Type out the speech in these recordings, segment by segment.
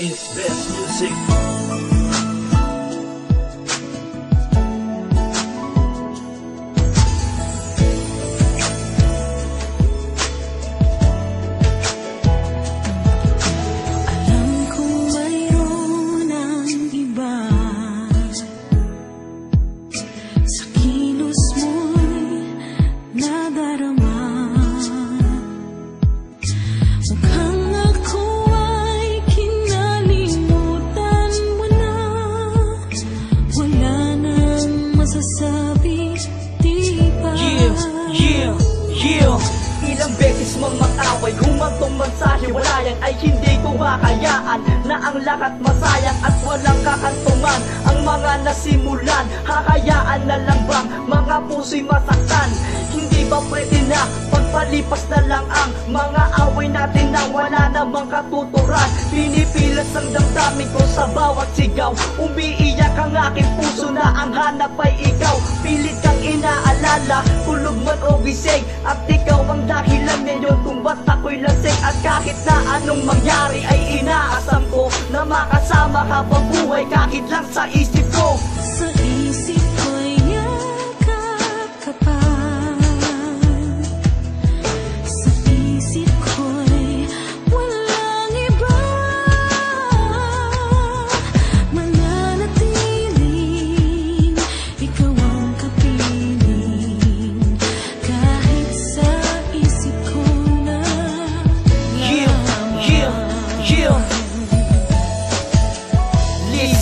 is best music. Nang masasabi, di ba? Yeah, yeah, yeah. Ilang beses mang mag-away Humantong mensahe Wala yan ay hindi ko makayaan Na ang lahat masayang at walang kakantungan Ang mga nasimulan Hakayaan na lang bang Mga puso'y masaktan? Hindi ba pwede na Pagpalipas na lang ang Mga away natin na wala namang ang damdamin ko sa bawat sigaw. Umiiyak ang aking puso na ang hanap ay ikaw. Pilit kang inaalala Tulog man o gising. At ikaw ang dahilan ngayon Kung ba't ako'y lasing. At kahit na anong mangyari Ay inaasam ko Na makasama ka pa buhay Kahit lang sa isip ko. Sa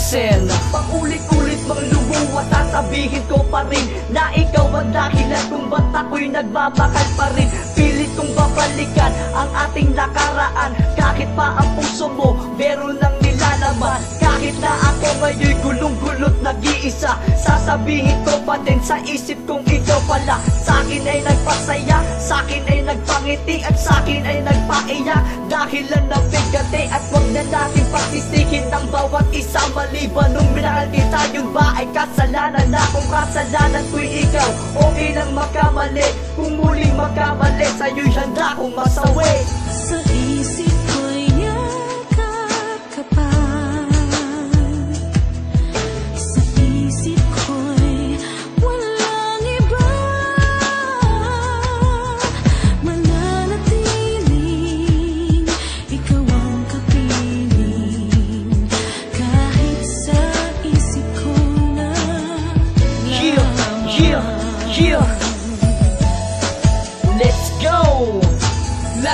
Listen Paulit-ulit mang lumuwa Sasabihin ko pa rin Na ikaw ang dahilan Kung ba't ako'y nagmamahal pa rin? Pilit kong babalikan Ang ating nakaraan. Kahit pa ang puso mo Meron ng nilalaman. Kahit na ako ngayon'y gulong-gulot nag-iisa Sasabihin ko pa din sa isip kong ikaw pala. Sa'kin ay nagpasaya Sa'kin ay nagpangiti At sa'kin ay nagpaiyak Dahilan ng bigati At wag na natin pagsisihin Ang bawat isa. Maliban Nung minahal kita Yun ba ay kasalanan na? Kung kasalanan ko'y ikaw Okay lang magkamali Kung muling magkamali Sa'yo'y handa kong masawi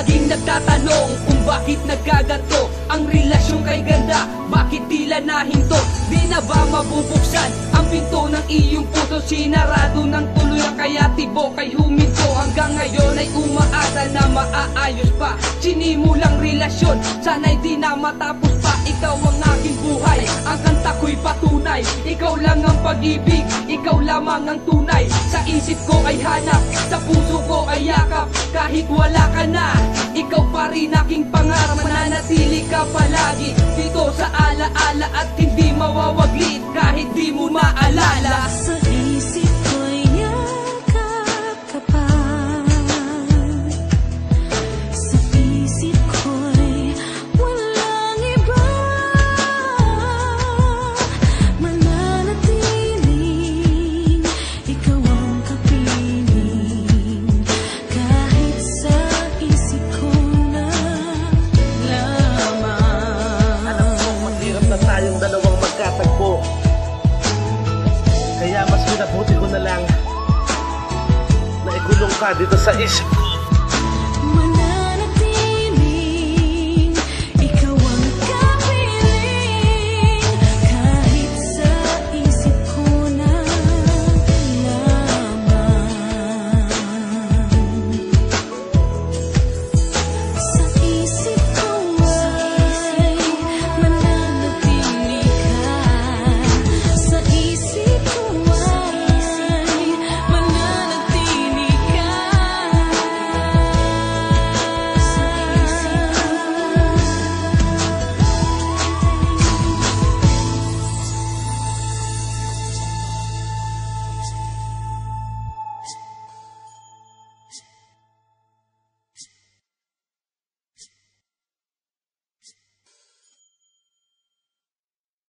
Laging nagtatanong kung bakit nagkaganto Ang relasyon kay ganda, bakit tila nahinto? Di na ba mabubuksan ang pinto ng iyong puso? Sinarado ng tuluyan kaya tibok ay huminto. Hanggang ngayon ay umaasa na maaayos pa. Sinimulang relasyon, sana'y di na matapos pa. Ikaw ang aking buhay, ang kanta ko'y patunay. Ikaw lang ang pag-ibig, ikaw lamang ang tunay isip ko ay hanap, sa puso ko ay yakap. Kahit wala ka na, ikaw pa rin aking pangarap. Mananatili ka palagi dito sa alaala At hindi mawawaglit kahit di mo maalala Kaya mas minabuti ko na lang Na ikulong ka dito sa isip ko